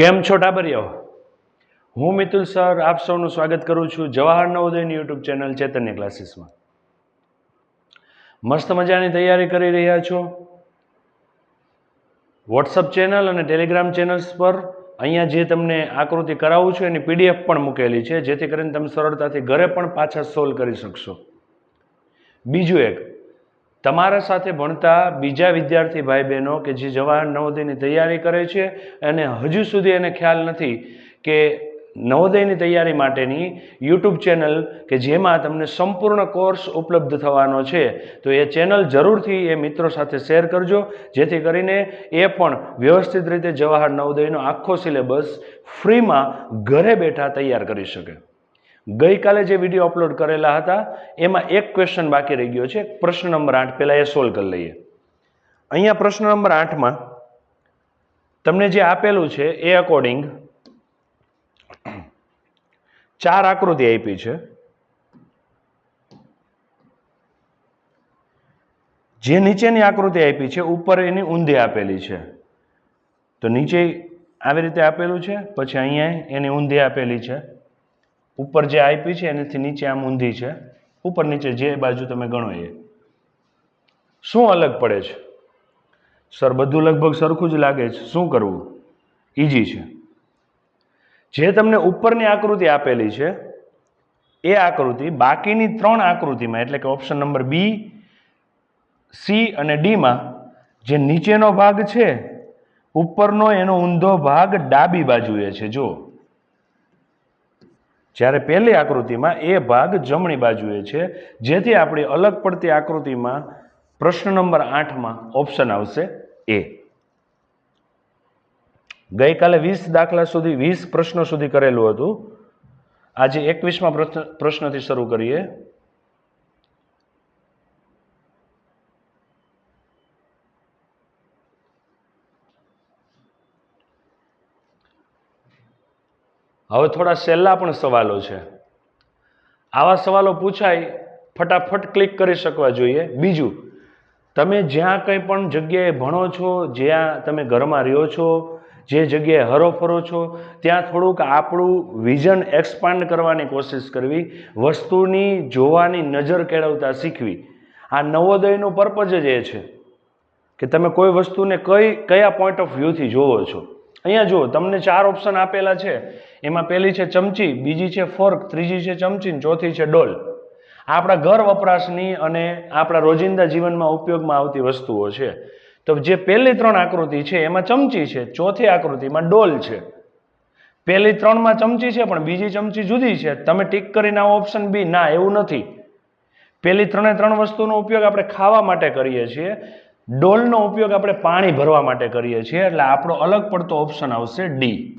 કેમ છો ટાબરિયાઓ હું મિતુલ સર, આપ સૌનું સ્વાગત કરું છું જવાહર નવોદયની યુટ્યુબ ચેનલ ચેતન્ય ક્લાસીસમાં. મસ્ત મજાની તૈયારી કરી રહ્યા છો? વોટ્સઅપ ચેનલ અને ટેલિગ્રામ ચેનલ્સ પર અહીંયા જે તમને આકૃતિ કરાવું છું એની પીડીએફ પણ મૂકેલી છે, જેથી કરીને તમે સરળતાથી ઘરે પણ પાછા સોલ્વ કરી શકશો. બીજું એક તમારા સાથે ભણતા બીજા વિદ્યાર્થી ભાઈ બહેનો કે જે જવાહર નવોદયની તૈયારી કરે છે અને હજુ સુધી એને ખ્યાલ નથી કે નવોદયની તૈયારી માટેની યુટ્યુબ ચેનલ કે જેમાં તમને સંપૂર્ણ કોર્સ ઉપલબ્ધ થવાનો છે, તો એ ચેનલ જરૂરથી એ મિત્રો સાથે શેર કરજો. જેથી કરીને એ પણ વ્યવસ્થિત રીતે જવાહર નવોદયનો આખો સિલેબસ ફ્રીમાં ઘરે બેઠા તૈયાર કરી શકે. ગઈકાલે જે વીડિયો અપલોડ કરેલા હતા, એમાં એક ક્વેશ્ચન બાકી રહી ગયો છે. પ્રશ્ન નંબર આઠ પહેલાં એ સોલ્વ કરી લઈએ. અહીંયા પ્રશ્ન નંબર આઠમાં તમને જે આપેલું છે, એ અકોર્ડિંગ ચાર આકૃતિ આપી છે. જે નીચેની આકૃતિ આપી છે, ઉપર એની ઊંધી આપેલી છે. તો નીચે આવી રીતે આપેલું છે, પછી અહીંયા એની ઊંધી આપેલી છે. ઉપર જે આપી છે, એનાથી નીચે આમ ઊંધી છે. ઉપર નીચે જે બાજુ તમે ગણો એ. શું અલગ પડે છે? સર, બધું લગભગ સરખું જ લાગે છે. શું કરવું? ઈજી છે. જે તમને ઉપરની આકૃતિ આપેલી છે, એ આકૃતિ બાકીની ત્રણ આકૃતિમાં, એટલે કે ઓપ્શન નંબર બી, સી અને ડીમાં, જે નીચેનો ભાગ છે, ઉપરનો એનો ઊંધો ભાગ ડાબી બાજુએ છે. જો જ્યારે પહેલી આકૃતિમાં એ ભાગ જમણી બાજુએ છે, જેથી આપણી અલગ પડતી આકૃતિમાં પ્રશ્ન નંબર આઠમાં ઓપ્શન આવશે એ ગઈકાલે વીસ દાખલા સુધી, વીસ પ્રશ્નો સુધી કરેલું હતું. આજે એકવીસમાં પ્રશ્ન પ્રશ્નથી શરૂ કરીએ. હવે થોડા સહેલા પણ સવાલો છે. આવા સવાલો પૂછાય, ફટાફટ ક્લિક કરી શકવા જોઈએ. બીજું, તમે જ્યાં કંઈ પણ જગ્યાએ ભણો છો, જ્યાં તમે ઘરમાં રહ્યો છો, જે જગ્યાએ હરોફરો છો, ત્યાં થોડુંક આપણું વિઝન એક્સપાન્ડ કરવાની કોશિશ કરવી, વસ્તુની જોવાની નજર કેળવતા શીખવી. આ નવોદયનું પર્પઝ જ એ છે કે તમે કોઈ વસ્તુને કઈ, કયા પોઈન્ટ ઓફ વ્યૂથી જોવો છો. અહીંયા જુઓ, તમને ચાર ઓપ્શન આપેલા છે. એમાં પહેલી છે ચમચી, બીજી છે ફોર્ક ત્રીજી છે ચમચી ચોથી છે ડોલ. આપણા ઘર વપરાશની અને આપણા રોજિંદા જીવનમાં ઉપયોગમાં આવતી વસ્તુઓ છે. તો જે પહેલી ત્રણ આકૃતિ છે, એમાં ચમચી છે, ચોથી આકૃતિમાં ડોલ છે. પહેલી ત્રણમાં ચમચી છે, પણ બીજી ચમચી જુદી છે. તમે ટીક કરીને આવો ઓપ્શન બી ના, એવું નથી. પહેલી ત્રણે ત્રણ વસ્તુનો ઉપયોગ આપણે ખાવા માટે કરીએ છીએ. ડોલનો ઉપયોગ આપણે પાણી ભરવા માટે કરીએ છીએ, એટલે આપણો અલગ પડતો ઓપ્શન આવશે ડી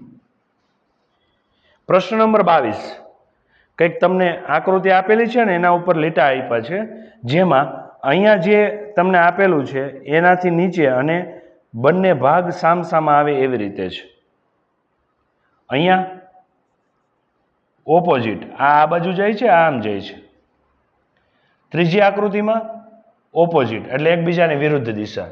પ્રશ્ન નંબર બાવીસ. કંઈક તમને આકૃતિ આપેલી છે ને, એના ઉપર લીટા આપ્યા છે, જેમાં અહીંયા જે તમને આપેલું છે, એનાથી નીચે અને બંને ભાગ સામસામા આવે એવી રીતે છે. અહીંયા ઓપોઝિટ આ આ બાજુ જાય છે, આ આમ જાય છે. ત્રીજી આકૃતિમાં ઓપોઝિટ એટલે એકબીજાની વિરુદ્ધ દિશા.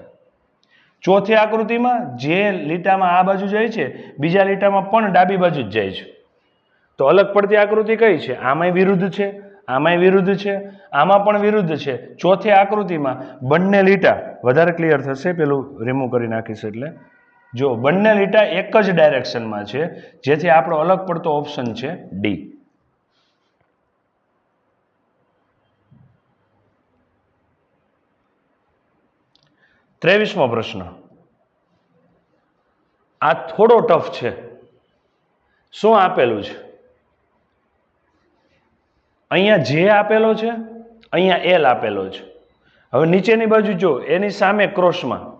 ચોથી આકૃતિમાં જે લીટામાં આ બાજુ જાય છે, બીજા લીટામાં પણ ડાબી બાજુ જ જાય છે. તો અલગ પડતી આકૃતિ કઈ છે? આમાંય વિરુદ્ધ છે, આમાંય વિરુદ્ધ છે, આમાં પણ વિરુદ્ધ છે. ચોથી આકૃતિમાં બંને લીટા, વધારે ક્લિયર થશે, પેલું રિમૂવ કરી નાખીશ એટલે. જો બંને લીટા એક જ ડાયરેક્શનમાં છે, જેથી આપણો અલગ પડતો ઓપ્શન છે ડી ત્રેવીસમો પ્રશ્ન. આ થોડો ટફ છે. શું આપેલું છે? અહીંયા જે આપેલો છે, અહીંયા એલ આપેલો છે. હવે નીચેની બાજુ જો, એની સામે ક્રોસમાં.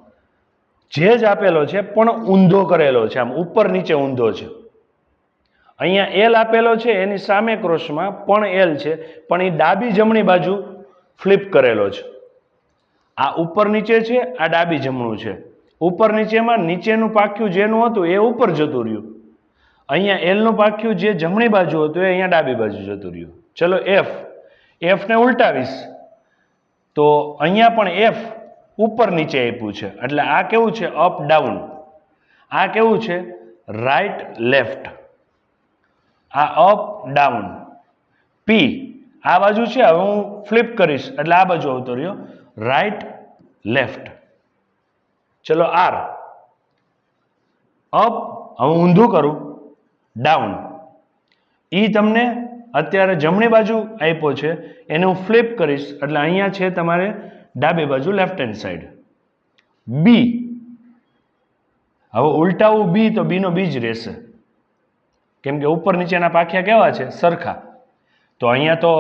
જે જ આપેલો છે, પણ ઊંધો કરેલો છે, આમ ઉપર નીચે ઊંધો છે. અહીંયા એલ આપેલો છે, એની સામે ક્રોસમાં, પણ એલ છે, પણ એ ડાબી જમણી બાજુ ફ્લિપ કરેલો છે. આ ઉપર નીચે છે, આ ડાબી જમણું છે. ઉપર નીચેમાં નીચેનું પાખ્યું જેનું હતું એ ઉપર જતું રહ્યું. અહીંયા એલનું પાખ્યું જે જમણી બાજુ હતું એ અહીંયા ડાબી બાજુ જતું રહ્યું. ચલો એફ એફને ઉલટાવીશ. તો અહીંયા પણ એફ ઉપર નીચે આપ્યું છે. એટલે આ કેવું છે? અપ ડાઉન આ કેવું છે? રાઈટ લેફ્ટ આ અપ ડાઉન પી આ બાજુ છે? હવે હું ફ્લિપ કરીશ. એટલે આ બાજુ આવતો રહ્યો. રાઈટ લેફ્ટ ચલો આર અપ હવે ઊંધું કરું. ડાઉન એ તમને અત્યારે જમણી બાજુ આપ્યો છે. એને હું ફ્લિપ કરીશ. એટલે અહીંયા છે તમારે ડાબી બાજુ લેફ્ટ હેન્ડ સાઈડ બી હવે ઉલટાવું બી તો બીનો બી જ રહેશે. કેમ કે ઉપર નીચેના પાખિયા કેવા છે? સરખા. તો અહીંયા તો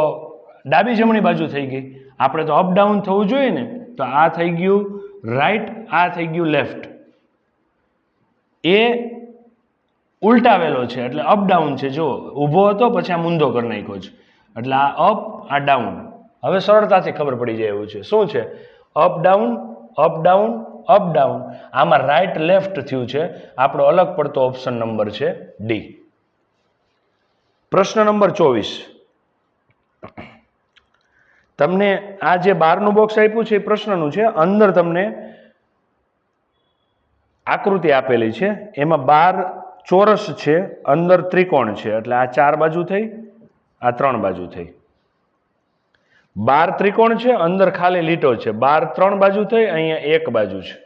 ડાબી જમણી બાજુ થઈ ગઈ. આપણે તો અપડાઉન થવું જોઈએ ને, તો આ થઈ ગયું રાઈટ આ થઈ ગયું લેફ્ટ એ ઉલટાવેલો છે, એટલે અપડાઉન છે. જો ઊભો હતો, પછી આ ઊંધો કરી નાખ્યો છે. એટલે આ અપ આ ડાઉન હવે સરળતાથી ખબર પડી જાય એવું છે. શું છે? Up down up down up down આમાં રાઈટ લેફ્ટ થયું છે. આપણો અલગ પડતો ઓપ્શન નંબર છે ડી પ્રશ્ન નંબર ચોવીસ. તમને આ જે બારનું બોક્સ આપ્યું છે, એ પ્રશ્નનું છે. અંદર તમને આકૃતિ આપેલી છે. એમાં બાર ચોરસ છે, અંદર ત્રિકોણ છે. એટલે આ ચાર બાજુ થઈ, આ ત્રણ બાજુ થઈ. બાર ત્રિકોણ છે, અંદર ખાલી લીટો છે. બાર ત્રણ બાજુ થઈ, અહીંયા એક બાજુ છે.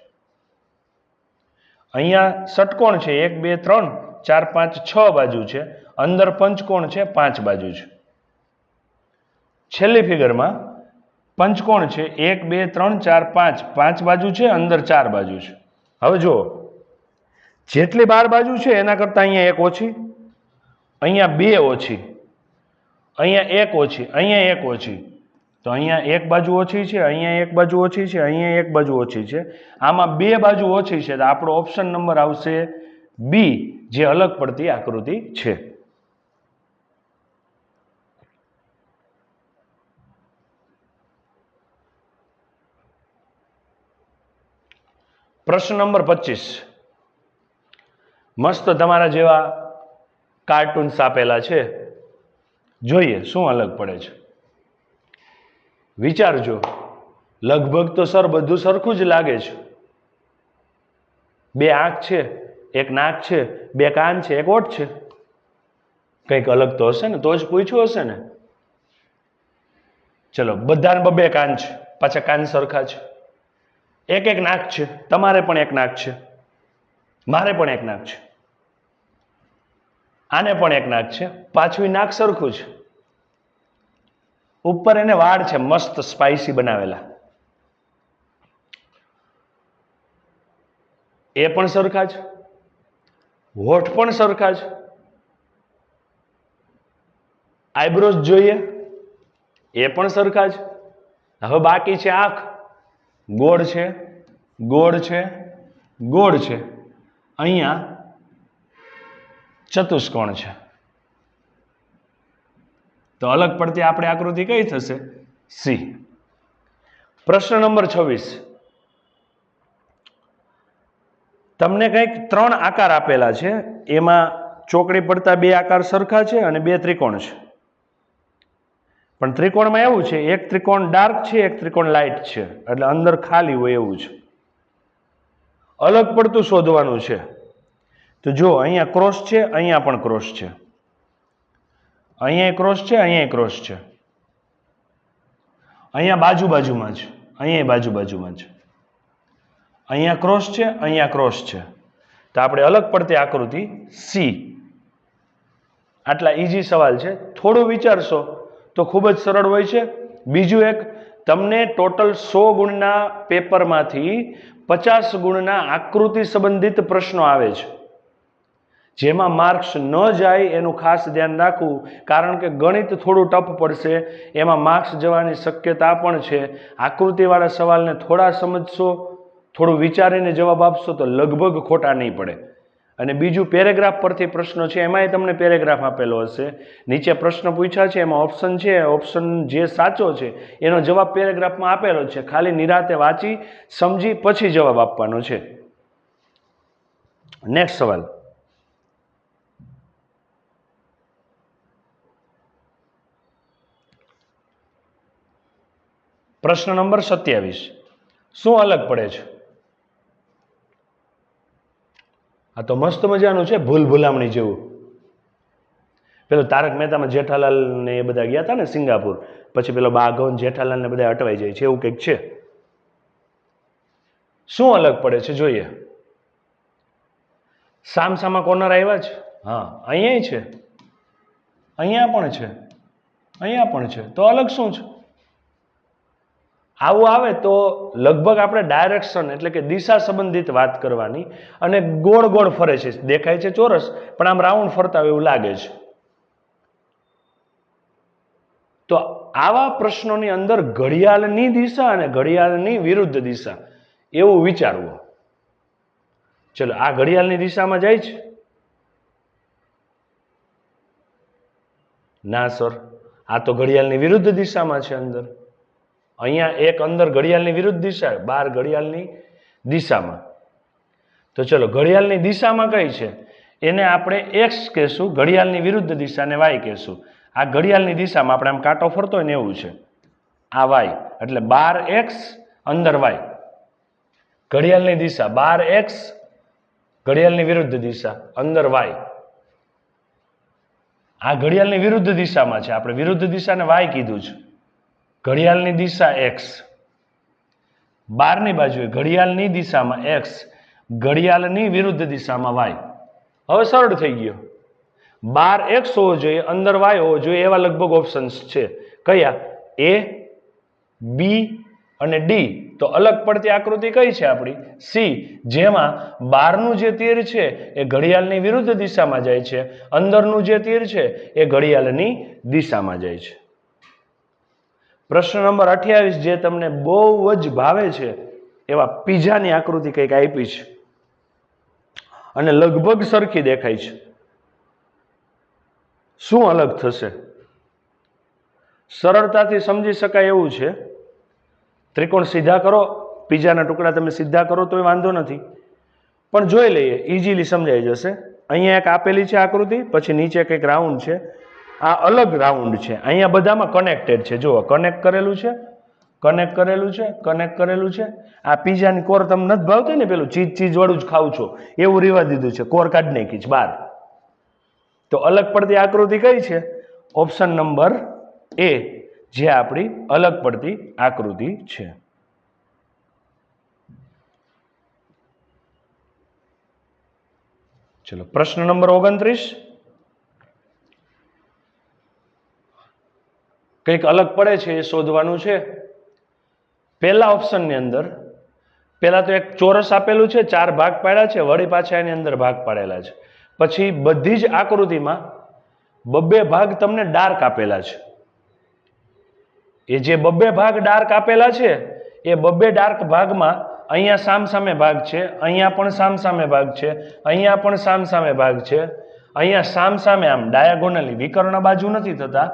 અહીંયા ષટકોણ છે, એક, બે, ત્રણ, ચાર, પાંચ, છ બાજુ છે. અંદર પંચકોણ છે, પાંચ બાજુ છે. છેલ્લી ફિગરમાં પંચકોણ છે. એક, બે, ત્રણ, ચાર, પાંચ. પાંચ બાજુ છે, અંદર ચાર બાજુ છે. હવે જુઓ. જેટલી બાર બાજુ છે, એના કરતાં અહીંયા એક ઓછી. અહીંયા બે ઓછી. અહીંયા એક ઓછી. અહીંયા એક ઓછી. તો અહીંયા એક બાજુ ઓછી છે, અહીંયા એક બાજુ ઓછી છે, અહીંયા એક બાજુ ઓછી છે. આમાં બે બાજુ ઓછી છે, તો આપણો ઓપ્શન નંબર આવશે બી, જે અલગ પડતી આકૃતિ છે. પ્રશ્ન નંબર પચીસ. મસ્ત તમારા જેવા કાર્ટૂન્સ આપેલા છે. જોઈએ, શું અલગ પડે છે? વિચારજો. લગભગ તો સર બધું સરખું જ લાગે છે. બે આંખ છે, એક નાક છે, બે કાન છે, એક ઓઠ છે. કંઈક અલગ તો હશે ને? તો જ પૂછ્યું હશે ને? ચલો, બધાને બબે કાન છે, પાછા કાન સરખા છે. એક એક નાક છે. તમારે પણ એક નાક છે. મારે પણ એક નાક છે. આને પણ એક નાક છે. પાછું નાક સરખું છે. ઉપર એને વાળ છે, મસ્ત સ્પાઇસી બનાવેલા. એ પણ સરખા છે. હોઠ પણ સરખા છે. આઈબ્રોઝ જોઈએ. એ પણ સરખા છે. હવે બાકી છે આંખ. ગોળ છે ગોળ છે ગોળ છે. અહીંયા ચતુષ્કોણ છે. તો અલગ પડતી આપણી આકૃતિ કઈ થશે? સી. પ્રશ્ન નંબર છવ્વીસ. તમને કંઈક ત્રણ આકાર આપેલા છે, એમાં ચોકડી પડતા બે આકાર સરખા છે અને બે ત્રિકોણ છે. પણ ત્રિકોણમાં એવું છે, એક ત્રિકોણ ડાર્ક છે, એક ત્રિકોણ લાઇટ છે. એટલે અંદર ખાલી હોય એવું છે. અલગ પડતું શોધવાનું છે. તો જો અહીંયા ક્રોસ છે, અહીંયા પણ ક્રોસ છે. અહીંયા ક્રોસ છે, અહીંયા ક્રોસ છે. અહીંયા બાજુ બાજુમાં છે અહીંયા બાજુ બાજુમાં છે અહીંયા ક્રોસ છે, અહીંયા ક્રોસ છે. તો આપણે અલગ પડતી આકૃતિ સી આટલા ઇઝી સવાલ છે. થોડું વિચારશો તો ખૂબ જ સરળ હોય છે. બીજું એક, તમને ટોટલ સો ગુણના પેપરમાંથી પચાસ ગુણના આકૃતિ સંબંધિત પ્રશ્નો આવે છે. જેમાં માર્ક્સ ન જાય એનું ખાસ ધ્યાન રાખવું, કારણ કે ગણિત થોડું ટફ પડશે, એમાં માર્ક્સ જવાની શક્યતા પણ છે. આકૃતિવાળા સવાલને થોડા સમજશો, થોડું વિચારીને જવાબ આપશો તો લગભગ ખોટા નહીં પડે. અને બીજું પેરેગ્રાફ પરથી પ્રશ્નો છે, એમાંય તમને પેરેગ્રાફ આપેલો હશે. નીચે પ્રશ્ન પૂછ્યા છે, એમાં ઓપ્શન છે, ઓપ્શન જે સાચો છે, એનો જવાબ પેરેગ્રાફમાં આપેલો છે. ખાલી નિરાતે વાંચી, સમજી, પછી જવાબ આપવાનો છે. નેક્સ્ટ સવાલ. પ્રશ્ન નંબર સત્યાવીસ. શું અલગ પડે છે? આ તો મસ્ત મજાનું છે ભૂલ ભૂલામણી જેવું. પેલો તારક મહેતામાં જેઠાલાલ ને એ બધા ગયા હતા ને સિંગાપુર પછી પેલો બાઘવન જેઠાલાલ ને બધા અટવાઈ જાય છે એવું કંઈક છે. શું અલગ પડે છે જોઈએ. સામસામા કોર્નર આવ્યા છે હા. અહીંયા છે. અહીંયા પણ છે. અહીંયા પણ છે. તો અલગ શું છે? આવું આવે તો લગભગ આપણે ડાયરેક્શન એટલે કે દિશા સંબંધિત વાત કરવાની અને ગોળ ગોળ ફરે છે. દેખાય છે ચોરસ, પણ આમ રાઉન્ડ ફરતા હોય એવું લાગે છે. તો આવા પ્રશ્નોની અંદર ઘડિયાળની દિશા અને ઘડિયાળની વિરુદ્ધ દિશા, એવું વિચારવું. ચલો, આ ઘડિયાળની દિશામાં જાય છે. ના, સર, આ તો ઘડિયાળની વિરુદ્ધ દિશામાં છે અંદર. અહીંયા એક અંદર ઘડિયાળની વિરુદ્ધ દિશા બાર ઘડિયાળની દિશામાં. તો ચલો, ઘડિયાળની દિશામાં કઈ છે? એને આપણે એક્સ કહેશું, ઘડિયાળની વિરુદ્ધ દિશાને વાય કહેશું. આ ઘડિયાળની દિશામાં આપણે આમ કાંટો ફરતો હોય ને એવું છે. આ વાય એટલે બાર એક્સ અંદર વાય ઘડિયાળની દિશા, બાર એક્સ ઘડિયાળની વિરુદ્ધ દિશા, અંદર વાય આ ઘડિયાળની વિરુદ્ધ દિશામાં છે. આપણે વિરુદ્ધ દિશાને વાય કીધું છે. ઘડિયાળની દિશા એક્સ બારની બાજુએ ઘડિયાળની દિશામાં એક્સ ઘડિયાળની વિરુદ્ધ દિશામાં વાય હવે સરળ થઈ ગયો. બાર એક્સ હોવો જોઈએ, અંદર વાય હોવો જોઈએ, એવા લગભગ ઓપ્શન્સ છે. કયા? એ બી અને ડી તો અલગ પડતી આકૃતિ કઈ છે આપણી? સી જેમાં બારનું જે તીર છે, એ ઘડિયાળની વિરુદ્ધ દિશામાં જાય છે. અંદરનું જે તીર છે, એ ઘડિયાળની દિશામાં જાય છે. પ્રશ્ન નંબર અઠ્યાવીસ જે તમને બહુ જ ભાવે છે, એવા પીઝાની આકૃતિ કંઈક આપી છે. અને લગભગ સરખી દેખાય છે. શું અલગ થશે? સરળતાથી સમજી શકાય એવું છે. ત્રિકોણ સીધા કરો, પીઝાના ટુકડા તમે સીધા કરો તો એ વાંધો નથી. પણ જોઈ લઈએ ઇઝીલી સમજાઈ જશે. અહીંયા એક આપેલી છે આકૃતિ, પછી નીચે કંઈક રાઉન્ડ છે. આ અલગ રાઉન્ડ છે. અહીંયા બધામાં કનેક્ટેડ છે. જુઓ કનેક્ટ કરેલું છે કનેક્ટ કરેલું છે કનેક્ટ કરેલું છે. આ પીઝાની કોર તમને નથી ભાવતી ને પેલું? ચીજ ચીજવાળું જ ખાવ છો. એવું રેવા દીધું છે. કોર કાઢ નાખી છે. બહાર તો અલગ પડતી આકૃતિ કઈ છે? ઓપ્શન નંબર એ જે આપણી અલગ પડતી આકૃતિ છે. ચલો, પ્રશ્ન નંબર ઓગણત્રીસ. કંઈક અલગ પડે છે એ શોધવાનું છે. પહેલા ઓપ્શનની અંદર, પહેલાં તો એક ચોરસ આપેલું છે, ચાર ભાગ પાડ્યા છે, વળી પાછા એની અંદર ભાગ પાડેલા છે. પછી બધી જ આકૃતિમાં બબ્બે ભાગ તમને ડાર્ક આપેલા છે. એ જે બબ્બે ભાગ ડાર્ક આપેલા છે, એ બબ્બે ડાર્ક ભાગમાં અહીંયા સામસામે ભાગ છે, અહીંયા પણ સામસામે ભાગ છે, અહીંયા પણ સામસામે ભાગ છે, અહીંયા સામસામે આમ ડાયાગોનલી વિકર્ણ બાજુ નથી થતા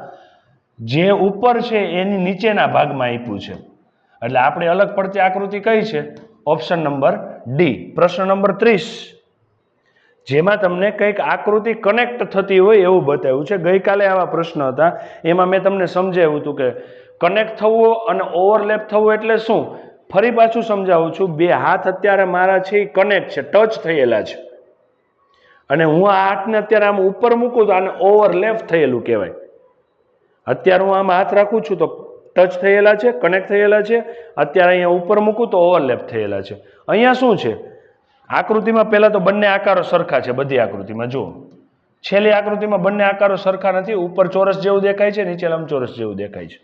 જે ઉપર છે એની નીચેના ભાગમાં આપ્યું છે. એટલે આપણે અલગ પડતી આકૃતિ કઈ છે? ઓપ્શન નંબર ડી પ્રશ્ન નંબર ત્રીસ. જેમાં તમને કંઈક આકૃતિ કનેક્ટ થતી હોય એવું બતાવ્યું છે. ગઈકાલે આવા પ્રશ્ન હતા. એમાં મેં તમને સમજાવ્યું હતું કે કનેક્ટ થવું અને ઓવરલેપ થવું એટલે શું? ફરી પાછું સમજાવું છું. બે હાથ અત્યારે મારા છે, એ કનેક્ટ છે ટચ થયેલા છે. અને હું આ હાથને અત્યારે આમ ઉપર મૂકું તો આને ઓવરલેપ થયેલું કહેવાય. અત્યારે હું આમ હાથ રાખું છું તો ટચ થયેલા છે, કનેક્ટ થયેલા છે, અત્યારે અહીંયા ઉપર મૂકું તો ઓવરલેપ થયેલા છે. અહીંયા શું છે? આકૃતિમાં પહેલાં તો બંને આકારો સરખા છે, બધી આકૃતિમાં, જુઓ. છેલ્લી આકૃતિમાં બંને આકારો સરખા નથી, ઉપર ચોરસ જેવું દેખાય છે, નીચે લંબચોરસ જેવું દેખાય છે.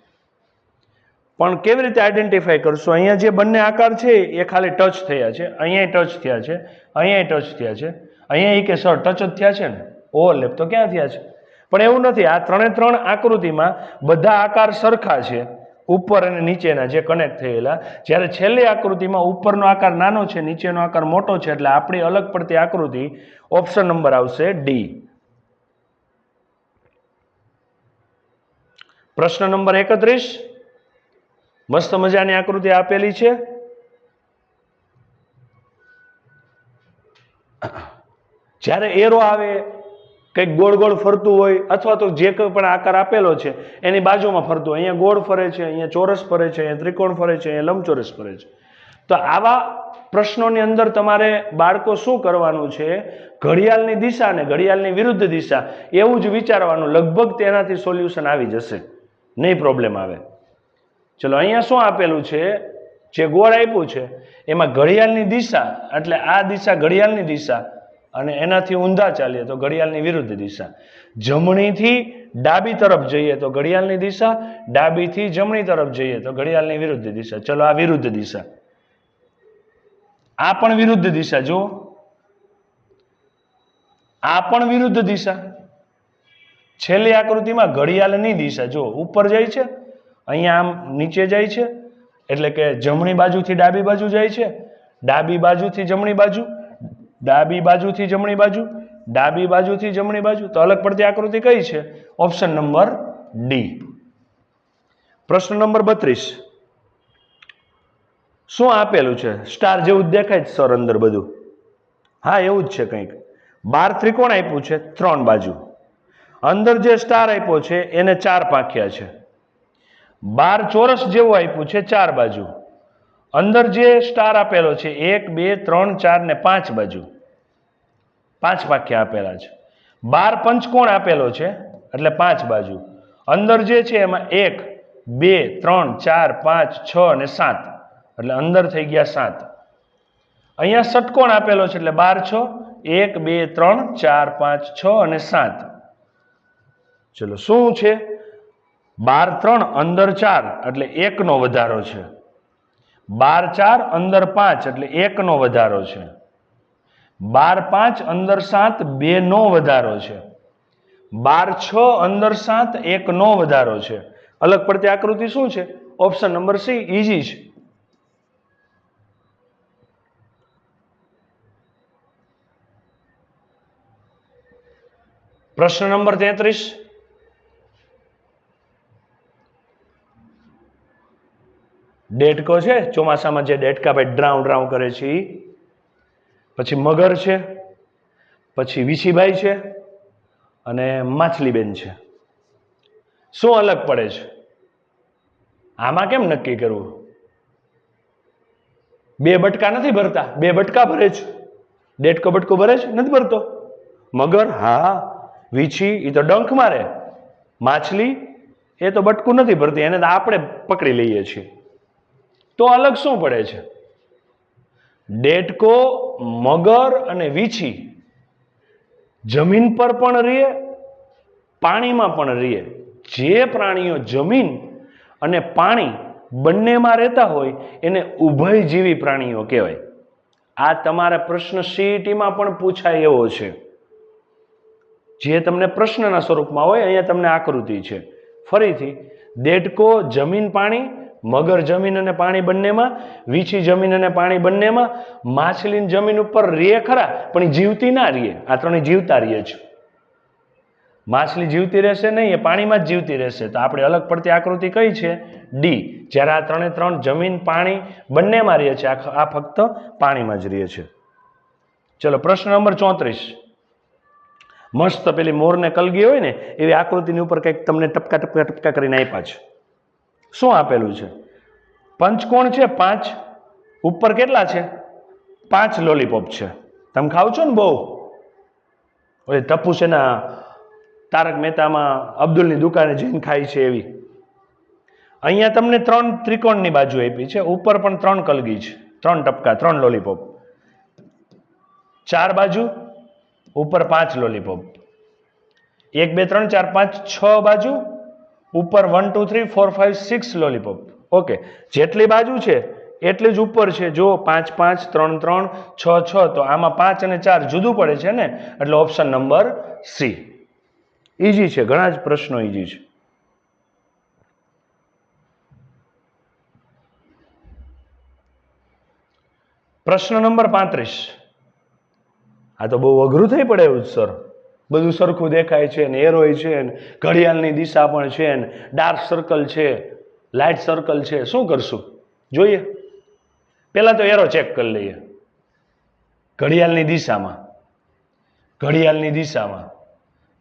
પણ કેવી રીતે આઈડેન્ટિફાઈ કરશું? અહીંયા જે બંને આકાર છે, એ ખાલી ટચ થયા છે અહીંયા ટચ થયા છે અહીંયા ટચ થયા છે અહીંયા કે સર ટચ જ થયા છે ને? ઓવરલેપ તો ક્યાં થયા છે? પણ એવું નથી, આ ત્રણે ત્રણ આકૃતિમાં બધા આકાર સરખા છે, ઉપર અને નીચેના જે કનેક્ટ થયેલા. જ્યારે છેલ્લી આકૃતિમાં ઉપરનો આકાર નાનો છે, નીચેનો આકાર મોટો છે, એટલે આપણી અલગ પડતી આકૃતિ ઓપ્શન નંબર આવશે ડી પ્રશ્ન નંબર એકત્રીસ. મસ્ત મજાની આકૃતિ આપેલી છે. જ્યારે એરો આવે કંઈક ગોળ ગોળ ફરતું હોય અથવા તો જે કંઈ પણ આકાર આપેલો છે, એની બાજુમાં ફરતું હોય. અહીંયા ગોળ ફરે છે, અહીંયા ચોરસ ફરે છે, અહીંયા ત્રિકોણ ફરે છે, અહીંયા લંબચોરસ ફરે છે. તો આવા પ્રશ્નોની અંદર તમારે બાળકો શું કરવાનું છે? ઘડિયાળની દિશા અને ઘડિયાળની વિરુદ્ધ દિશા એવું જ વિચારવાનું. લગભગ તેનાથી સોલ્યુશન આવી જશે. નહીં પ્રોબ્લેમ આવે. ચલો, અહીંયા શું આપેલું છે? જે ગોળ આપ્યું છે, એમાં ઘડિયાળની દિશા, એટલે આ દિશા ઘડિયાળની દિશા અને એનાથી ઊંધા ચાલીએ તો ઘડિયાળની વિરુદ્ધ દિશા. જમણીથી ડાબી તરફ જઈએ તો ઘડિયાળની દિશા, ડાબીથી જમણી તરફ જઈએ તો ઘડિયાળની વિરુદ્ધ દિશા. ચલો, આ વિરુદ્ધ દિશા. આ પણ વિરુદ્ધ દિશા, જુઓ. આ પણ વિરુદ્ધ દિશા. છેલ્લી આકૃતિમાં ઘડિયાળની દિશા જો ઉપર જાય છે, અહીંયા આમ નીચે જાય છે, એટલે કે જમણી બાજુથી ડાબી બાજુ જાય છે, ડાબી બાજુથી જમણી બાજુ ડાબી બાજુથી જમણી બાજુ, ડાબી બાજુથી જમણી બાજુ. તો અલગ પડતી આકૃતિ કઈ છે? ઓપ્શન નંબર ડી પ્રશ્ન નંબર બત્રીસ. શું આપેલું છે? સ્ટાર જેવું દેખાય છે સર અંદર બધું. હા, એવું જ છે કંઈક. બાર ત્રિકોણ આપ્યું છે, ત્રણ બાજુ. અંદર જે સ્ટાર આપ્યો છે, એને ચાર પાંખ્યા છે. બાર ચોરસ જેવું આપ્યું છે, ચાર બાજુ. અંદર જે સ્ટાર આપેલો છે, એક, બે, ત્રણ, ચાર ને પાંચ બાજુ. પાંચ વાક્ય આપેલા છે. બાર પંચકોણ આપેલો છે, એટલે પાંચ બાજુ. અંદર જે છે, એમાં એક, બે, ત્રણ, ચાર, પાંચ, છ અને સાત. એટલે અંદર થઈ ગયા સાત. અહીંયા ષટકોણ આપેલો છે, એટલે બાર, છ, એક, બે, ત્રણ, ચાર, પાંચ, છ અને સાત. ચલો, શું છે? બાર, ત્રણ, અંદર ચાર, એટલે એકનો વધારો છે. બાર ચાર, અંદર પાંચ, એટલે એકનો વધારો છે. બાર પાંચ, અંદર સાત બે નો વધારો છે. બાર છ, અંદર સાત એક નો વધારો છે. અલગ પડતી આકૃતિ શું છે? ઓપ્શન નંબર સી, ઈઝી છે. પ્રશ્ન નંબર તેત્રીસ. ડેટકો છે, ચોમાસામાં જે ડેટકા ભાઈ ડ્રાઉં ડ્રાઉં કરે છે એ પછી મગર છે, પછી વિશીભાઈ છે અને માછલીબેન છે. શું અલગ પડે છે? આમાં કેમ નક્કી કરવું? બે બટકા નથી ભરતા, બે બટકા ભરે છે. ડેટકો બટકો ભરે છે, નથી ભરતો. મગર, હા, વીછી એ તો ડંખ મારે. માછલી, એ તો બટકું નથી ભરતી, એને તો આપણે પકડી લઈએ છીએ. તો અલગ શું પડે છે? ડેટકો, મગર અને વીછી જમીન પર પણ રહે પાણીમાં પણ રહે જે પ્રાણીઓ જમીન અને પાણી બંનેમાં રહેતા હોય, એને ઉભયજીવી પ્રાણીઓ કહેવાય. આ તમારા પ્રશ્ન સીઈટીમાં પણ પૂછાય એવો છે. જે તમને પ્રશ્નના સ્વરૂપમાં હોય, અહીંયા તમને આકૃતિ છે. ફરીથી દેડકો જમીન, પાણી મગર જમીન અને પાણી બંનેમાં, વીછી જમીન અને પાણી બંનેમાં માછલી જમીન ઉપર રે ખરા, પણ જીવતી ના રહીએ આ ત્રણે જીવતા રહીએ છે. માછલી જીવતી રહેશે નહીં, એ પાણીમાં જ જીવતી રહેશે. તો આપણે અલગ પડતી આકૃતિ કઈ છે? ડી જ્યારે આ ત્રણે ત્રણ જમીન, પાણી બંનેમાં રહે છે, આ આ ફક્ત પાણીમાં જ રહે છે. ચલો, પ્રશ્ન નંબર ચોત્રીસ. મસ્ત પેલી મોરને કલગી હોય ને, એવી આકૃતિની ઉપર કંઈક તમને ટપકા ટપકા ટપકા કરીને આપ્યા છે. શું આપેલું છે? પંચકોણ છે પાંચ. ઉપર કેટલા છે? પાંચ લોલીપોપ છે. તમે ખાવ છો ને બહુ? ઓલી ટપ્પુ છે ને તારક મહેતામાં અબ્દુલની દુકાને જઈને ખાય છે એવી. અહીંયા તમને ત્રણ ત્રિકોણની બાજુ આપી છે. ઉપર પણ ત્રણ કલગી છે. ત્રણ ટપકા, ત્રણ લોલીપોપ. ચાર બાજુ, ઉપર પાંચ લોલીપોપ. એક, બે, ત્રણ, ચાર, પાંચ, છ બાજુ ઉપર one two three four five six lollipop okay જેટલી બાજુ છે, એટલી જ ઉપર છે. જો પાંચ પાંચ, ત્રણ ત્રણ, છ છ. તો આમાં પાંચ અને ચાર જુદું પડે છે ને? એટલે ઓપ્શન નંબર સી ઈઝી છે. ઘણા જ પ્રશ્નો ઈઝી છે. પ્રશ્ન નંબર પાંત્રીસ. આ તો બહુ અઘરું થઈ પડે એવું સર બધું સરખું દેખાય છે ને એરોય છે ને ઘડિયાળની દિશા પણ છે ને ડાર્ક સર્કલ છે, લાઇટ સર્કલ છે. શું કરશું? જોઈએ. પહેલાં તો એરો ચેક કરી લઈએ. ઘડિયાળની દિશામાં. ઘડિયાળની દિશામાં.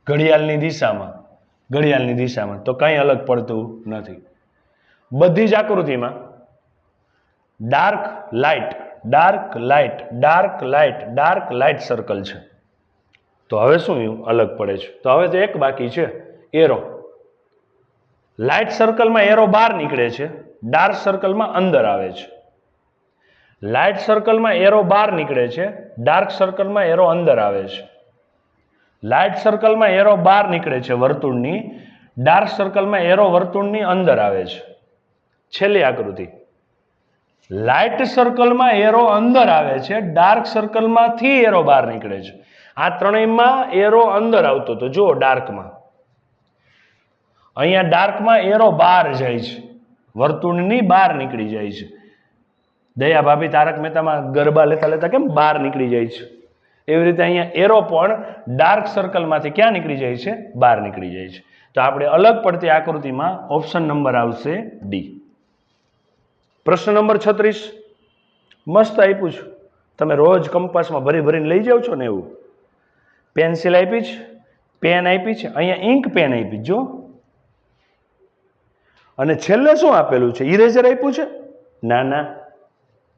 ઘડિયાળની દિશામાં. ઘડિયાળની દિશામાં. તો કંઈ અલગ પડતું નથી. બધી જ આકૃતિમાં dark light dark light dark light dark light circle છે. તો હવે શું અલગ પડે છે? તો હવે તો એક બાકી છે એરો લાઇટ સર્કલમાં એરો બહાર નીકળે છે ડાર્ક સર્કલમાં અંદર આવે છે. લાઇટ સર્કલમાં એરો બહાર નીકળે છે ડાર્ક સર્કલમાં એરો અંદર આવે છે. લાઇટ સર્કલમાં એરો બહાર નીકળે છે વર્તુળની ડાર્ક સર્કલમાં એરો વર્તુળની અંદર આવે છે. છેલ્લી આકૃતિ. લાઇટ સર્કલમાં એરો અંદર આવે છે ડાર્ક સર્કલમાંથી એરો બહાર નીકળે છે. આ ત્રણેયમાં એરો અંદર આવતો હતો. જુઓ ડાર્કમાં. અહીંયા ડાર્કમાં એરો બહાર જાય છે. વર્તુળની બહાર નીકળી જાય છે. દયા ભાભી તારક મહેતામાં ગરબા લેતા લેતા કેમ બહાર નીકળી જાય છે? એવી રીતે અહીંયા એરો પણ ડાર્ક સર્કલમાંથી ક્યાં નીકળી જાય છે? બહાર નીકળી જાય છે. તો આપણે અલગ પડતી આકૃતિમાં ઓપ્શન નંબર આવશે ડી પ્રશ્ન નંબર છત્રીસ. મસ્ત આપ્યું છું. તમે રોજ કંપાસમાં ભરી ભરીને લઈ જાઓ છો ને એવું? પેન્સિલ આપી છે પેન આપી છે અહીંયા ઇન્ક પેન આપી જો અને છેલ્લે શું આપેલું છે? ઇરેઝર આપ્યું છે? ના ના.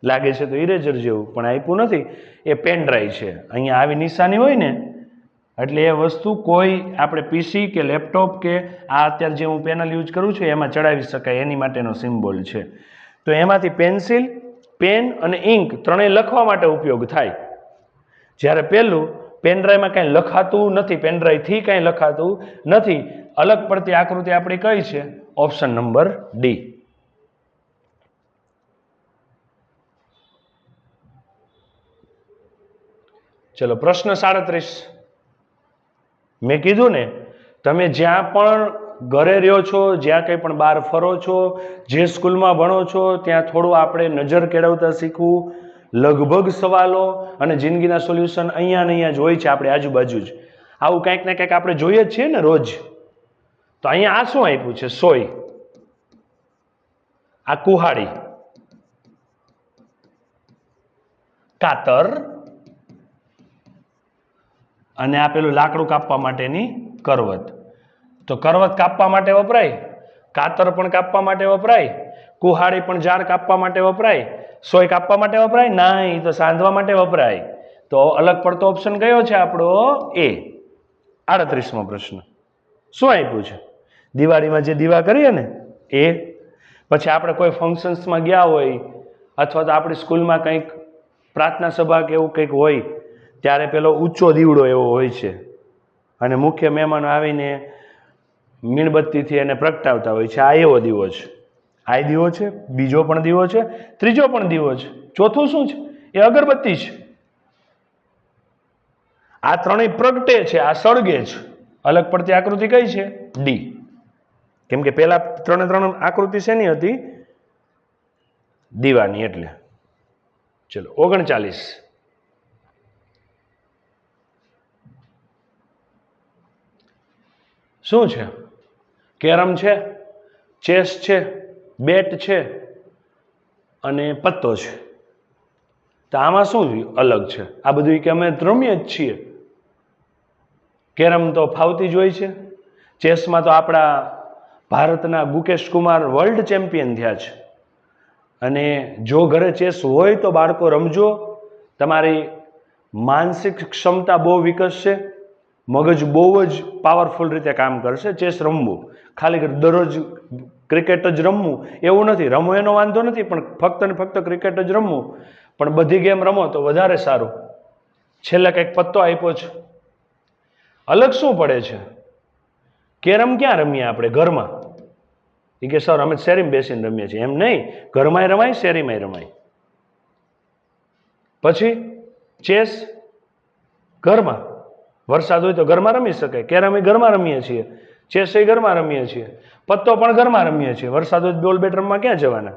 લાગે છે તો ઇરેઝર જેવું, પણ આપ્યું નથી. એ પેન ડ્રાઈવ છે. અહીંયા આવી નિશાની હોય ને, એટલે એ વસ્તુ કોઈ આપણે પીસી કે લેપટોપ કે આ અત્યારે જે હું પેનલ યુઝ કરું છું, એમાં ચડાવી શકાય. એની માટેનો સિમ્બોલ છે. તો એમાંથી પેન્સિલ પેન અને ઇન્ક ત્રણેય લખવા માટે ઉપયોગ થાય. જ્યારે પહેલું પેનડ્રાઈવમાં કાંઈ લખાતું નથી, પેનડ્રાઈવથી કાંઈ લખાતું નથી. અલગ પડતી આકૃતિ આપણી કઈ છે? Option number D. ચલો, પ્રશ્ન સાડત્રીસ. મેં કીધું ને, તમે જ્યાં પણ ઘરે રહ્યો છો, જ્યાં કંઈ પણ બહાર ફરો છો, જે સ્કૂલમાં ભણો છો, ત્યાં થોડું આપણે નજર કેળવતા શીખવું લગભગ સવાલો અને જિંદગીના સોલ્યુશન અહીંયા ને અહીંયા જ હોય છે, આપણે આજુબાજુ જ. આવું કંઈક ને કંઈક આપણે જોઈએ જ છીએ ને રોજ. તો અહીંયા આ શું આપ્યું છે? સોય. આ કુહાડી. કાતર. અને આ પેલું લાકડું કાપવા માટેની કરવત. તો કરવત કાપવા માટે વપરાય? કાતર પણ કાપવા માટે વપરાય, કુહાડી પણ ઝાડ કાપવા માટે વપરાય, સોય કાપવા માટે વપરાય ના એ તો સાંધવા માટે વપરાય. તો અલગ પડતો ઓપ્શન કયો છે આપણો? એ. આડત્રીસમો પ્રશ્ન. શું આપ્યું છે? દિવાળીમાં જે દીવા કરીએ ને, એ. પછી આપણે કોઈ ફંક્શન્સમાં ગયા હોય, અથવા તો આપણી સ્કૂલમાં કંઈક પ્રાર્થના સભા કે એવું કંઈક હોય, ત્યારે પેલો ઊંચો દીવડો એવો હોય છે. અને મુખ્ય મહેમાનો આવીને મીણબત્તીથી એને પ્રગટાવતા હોય છે. આ એવો દીવો છે. આ દીવો છે. બીજો પણ દીવો છે. ત્રીજો પણ દીવો છે. ચોથું શું છે? એ અગરબત્તી છે. આ ત્રણેય પ્રગટે છે. આ સળગે છે. અલગ પડતી આકૃતિ કઈ છે? ડી કેમ કે પહેલા ત્રણે ત્રણ આકૃતિ શેની હતી? દીવાની એટલે. ચલો, ઓગણચાલીસ. શું છે? કેરમ છે, ચેસ છે, બેટ છે અને પત્તો છે. તો આમાં શું અલગ છે? આ બધું કે અમે રમીએ જ છીએ. કેરમ તો ફાવતી જ હોય છે. ચેસમાં તો આપણા ભારતના ગુકેશ કુમાર વર્લ્ડ ચેમ્પિયન થયા છે. અને જો ઘરે ચેસ હોય તો બાળકો રમજો. તમારી માનસિક ક્ષમતા બહુ વિકસશે. મગજ બહુ જ પાવરફુલ રીતે કામ કરશે ચેસ રમવું. ખાલી દરરોજ ક્રિકેટ જ રમવું. એવું નથી રમવું એનો વાંધો નથી, પણ ફક્ત ને ફક્ત ક્રિકેટ જ રમવું. પણ બધી ગેમ રમો તો વધારે સારું. છેલ્લે કંઈક પત્તો આપ્યો છે. અલગ શું પડે છે? કેરમ ક્યાં રમીએ આપણે? ઘરમાં. એ કે, સર, અમે શેરીમાં બેસીને રમીએ છીએ. એમ નહીં. ઘરમાંય રમાય, શેરીમાંય રમાય. પછી, ચેસ. ઘરમાં. વરસાદ હોય તો ઘરમાં રમી શકાય. કેરમ એ ઘરમાં રમીએ છીએ. ચેસ એ ઘરમાં રમીએ છીએ. પત્તો પણ ઘરમાં રમીએ છીએ. વરસાદ બોલ બેટ રમવા ક્યાં જવાના?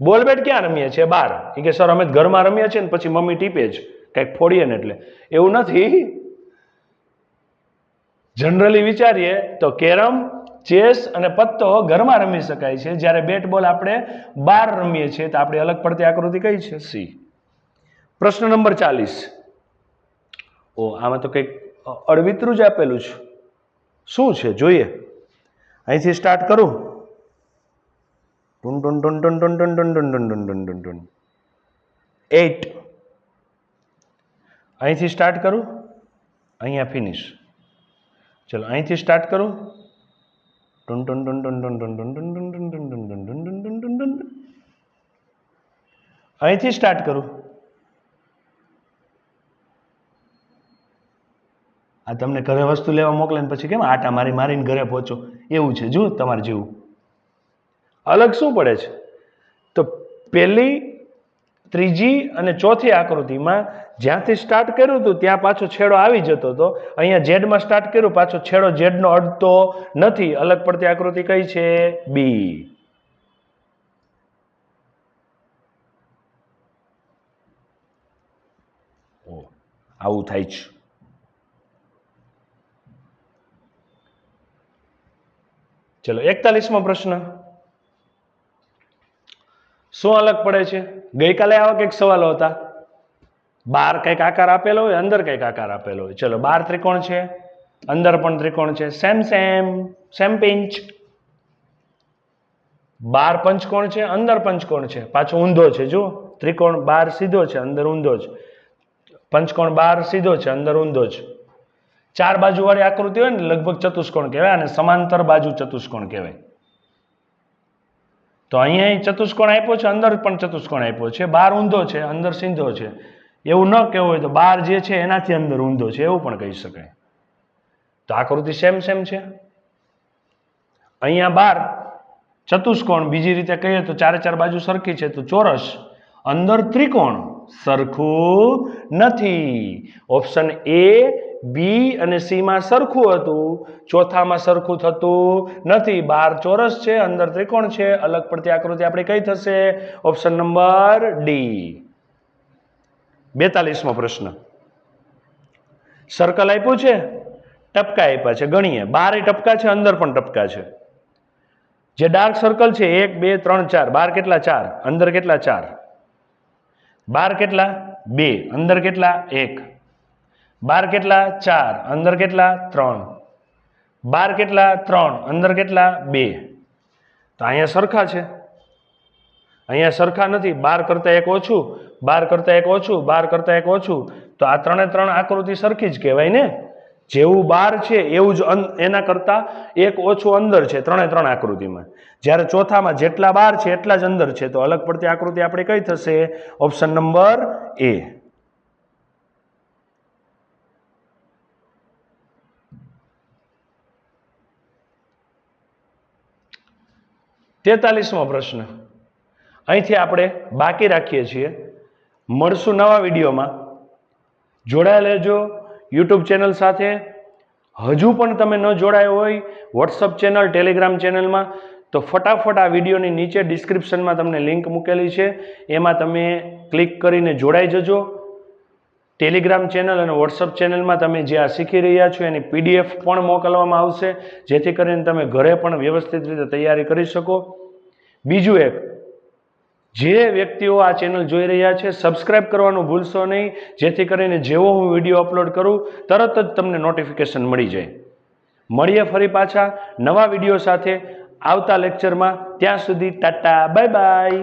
બોલ બેટ ક્યાં રમીએ છીએ? બહાર. એ કે, સર, અમે ઘરમાં રમીએ છીએ ને પછી મમ્મી ટીપે જ. કંઈક ફોડીએ ને એટલે. એવું નથી. જનરલી વિચારીએ તો કેરમ, ચેસ અને પત્તો ઘરમાં રમી શકાય છે. જ્યારે બેટ બોલ આપણે બહાર રમીએ છીએ તો આપણે અલગ પડતી આકૃતિ કઈ છે? સી. પ્રશ્ન નંબર ચાલીસ. ઓ, આમાં તો કંઈક અડવિતરું જ આપેલું છે. શું છે જોઈએ અહીંથી સ્ટાર્ટ કરું ટુન ટુન ટુન ટુન ટુન ટુન ટુન ટુન ટુન ટુન ટુન ટુન ટુન એટ અહીંથી સ્ટાર્ટ કરું અહીંયા ફિનિશ ચલો અહીંથી સ્ટાર્ટ કરું ટુન ટુન ટુન ટુન ટુન ટુન ટુન ટુન ટુન ટુન ટુન ટુન ટુન ટુન ટુન ટુન ટુન ટુન. અહીંથી સ્ટાર્ટ કરું આ તમને ઘરે વસ્તુ લેવા મોકલે ને પછી કેમ આટા મારી મારીને ઘરે પહોંચો? એવું છે, જુઓ તમારે જેવું. અલગ શું પડે છે? તો પહેલી, ત્રીજી અને ચોથી આકૃતિમાં જ્યાંથી સ્ટાર્ટ કર્યું હતું, ત્યાં પાછો છેડો આવી જતો હતો. અહીંયા ઝેડમાં સ્ટાર્ટ કર્યું, પાછો છેડો ઝેડનો અડતો નથી. અલગ પડતી આકૃતિ કઈ છે? બી. આવું થાય છે ચલો, એકતાલીસમો પ્રશ્ન. શું અલગ પડે છે? ગઈકાલે આવા કંઈક સવાલો હતા. બાર કંઈક આકાર આપેલો હોય, અંદર કંઈક આકાર આપેલો હોય. ચલો, બાર ત્રિકોણ છે, અંદર પણ ત્રિકોણ છે. સેમ સેમ સેમ પિંચ બાર પંચકોણ છે, અંદર પંચકોણ છે. પાછો ઊંધો છે, જુઓ. ત્રિકોણ બાર સીધો છે, અંદર ઊંધો છે. પંચકોણ બાર સીધો છે, અંદર ઊંધો છે. ચાર બાજુવાળી આકૃતિ હોય ને, લગભગ ચતુષ્કોણ કહેવાય અને સમાંતર બાજુ ચતુષ્કોણ કહેવાય. તો અહીંયા ચતુષ્કોણ આપ્યો છે, અંદર પણ ચતુષ્કોણ આપ્યો છે. બાર ઊંધો છે, અંદર સીંધો છે. એવું ન કહેવું હોય તો બાર જે છે એનાથી અંદર ઊંધો છે, એવું પણ કહી શકાય. તો આકૃતિ સેમ સેમ છે. અહીંયા બાર ચતુષ્કોણ, બીજી રીતે કહીએ તો ચારે ચાર બાજુ સરખી છે, તો ચોરસ. અંદર ત્રિકોણ સરખું નથી. ઓપ્શન એ બી અને સીમાં સરખું હતું, ચોથામાં સરખું થતું નથી. બાર ચોરસ છે, અંદર ત્રિકોણ છે, અલગ પડતી આકૃતિ આપણે કઈ થશે? ઓપ્શન નંબર ડી બેતાલીસમો પ્રશ્ન. સર્કલ આપ્યું છે? ટપકા આપ્યા છે, ગણીએ. બારે ટપકા છે, અંદર પણ ટપકા છે. જે ડાર્ક સર્કલ છે, એક, બે, ત્રણ, ચાર. બાર કેટલા? ચાર. અંદર કેટલા? ચાર. બાર કેટલા? બે. અંદર કેટલા? એક. બાર કેટલા? ચાર. અંદર કેટલા? ત્રણ. બાર કેટલા? ત્રણ. અંદર કેટલા? બે. તો અહીંયા સરખા છે. અહીંયા સરખા નથી. બાર કરતાં એક ઓછું, બાર કરતાં એક ઓછું, બાર કરતાં એક ઓછું. તો આ ત્રણે ત્રણ આકૃતિ સરખી જ કહેવાય ને? જેવું બાર છે, એવું જ એના કરતાં એક ઓછું અંદર છે, ત્રણે ત્રણ આકૃતિમાં. જ્યારે ચોથામાં જેટલા બાર છે, એટલા જ અંદર છે. તો અલગ પડતી આકૃતિ આપણે કઈ થશે? ઓપ્શન નંબર એ. તેતાલીસમો પ્રશ્ન. અહીંથી આપણે બાકી રાખીએ છીએ. મળશું નવા વિડીયોમાં. જોડાયા લેજો યુટ્યુબ ચેનલ સાથે. હજુ પણ તમે ન જોડાયો હોય, વોટ્સઅપ ચેનલ, ટેલિગ્રામ ચેનલમાં, તો ફટાફટ આ વિડીયોની નીચે ડિસ્ક્રિપ્શનમાં તમને લિંક મૂકેલી છે. એમાં તમે ક્લિક કરીને જોડાઈ જજો. ટેલિગ્રામ ચેનલ અને વોટ્સઅપ ચેનલમાં તમે જે આ શીખી રહ્યા છો, એની પીડીએફ પણ મોકલવામાં આવશે. જેથી કરીને તમે ઘરે પણ વ્યવસ્થિત રીતે તૈયારી કરી શકો. બીજું એક, જે વ્યક્તિઓ આ ચેનલ જોઈ રહ્યા છે સબસ્ક્રાઇબ કરવાનું ભૂલશો નહીં, જેથી કરીને જેવો હું વીડિયો અપલોડ કરું, તરત જ તમને નોટિફિકેશન મળી જાય. મળીએ ફરી પાછા નવા વીડિયો સાથે આવતા લેક્ચરમાં ત્યાં સુધી ટાટા બાય બાય